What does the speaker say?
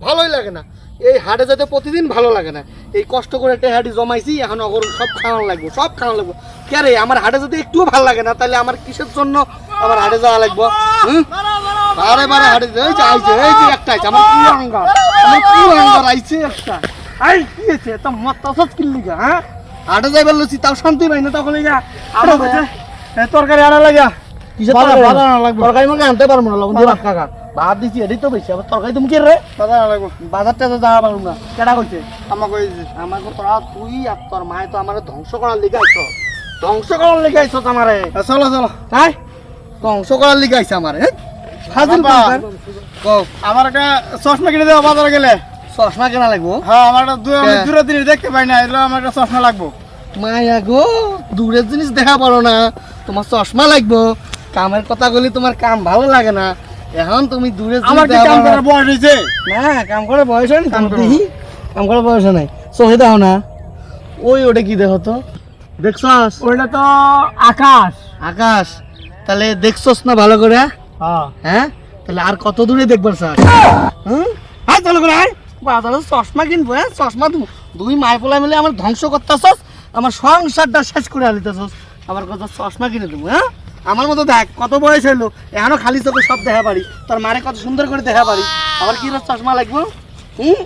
ভালোই লাগে না। এই হাটে যেতে প্রতিদিন ভালো লাগে না। এই কষ্ট করে একটা হাঁটি জমাইছি এখন অগর সব খাওয়ানো লাগবে সব খাওয়ানো লাগবে। কে রে আমার হাটে যেতে একটুও ভালো লাগে না তাহলে আমার কিসের জন্য আমার হাটে যাওয়া লাগবে? হুম? বারে বারে হাটে এই যে আইছে এই যে একটা আইছে আমার কি অঙ্গার আমার কি অঙ্গার আইছে একটা। আই কি হয়েছে? তো মত তসত কিনলি গা হ্যাঁ হাটে যাইবার লছি তাও শান্তি পাই না তখন এই যা তরকারি আনা লাগা। কিসের তরকারি? আনা লাগবে। তরকারি আমাকে আনতে পারব না লবণ দিয়ে কাকা ভাত দিছি এটাই তো বেশি আবার তরকারি তুমি কে রে বাজার বাজারটা তো যাওয়া পারব না। কেটা কইছে? আমার কইছি আমাকে তোরা তুই আর তোর মায়ে তো আমার ধ্বংস করার লিগে আইছ। ধ্বংস করার লিগে আইছ আমারে চলো চলো। হ্যাঁ ধ্বংস করার লিগে আইছ আমারে বাবা। আমার একটা চশমা কিনে দেবো বাজারে গেলে। চশমা কেনা লাগবো? হ্যাঁ আমার দূরে জিনিস দেখতে পাই না এগুলো আমার একটা চশমা লাগবো। মায়া গো দূরের জিনিস দেখা পারো না। তোমার চশমা লাগবো। কামের কথা বলি তোমার কাম ভালো লাগে না। এখন তুমি জিনিস আমার কি কাম করার বয়স হয়েছে। না কাম করে বয়স হয় না কাম। দেখি কাম করে বয়স নাই। চোখে দাও না। ওই ওটা কি দেখো তো? দেখছস? ওইটা তো আকাশ। আকাশ। তাহলে দেখছস না ভালো করে? হ্যাঁ। হ্যাঁ? তাহলে আর কত দূরে দেখবার স্যার? হুম আয় চলো করে আয়। বাজারে চশমা কিনবো হ্যাঁ? চশমা দেবো দুই মায় পোলা মিলে আমার ধ্বংস করতেছস। আমার সংসারটা শেষ করে আলিতেছস আমার কত চশমা কিনে দেবো হ্যাঁ? আমার মতো দেখ, কত বয়স হলো এখনও খালি চোখে সব দেখা পারি। তোর মারে কত সুন্দর করে দেখা পারি। আবার কি চশমা লাগবো? হুম?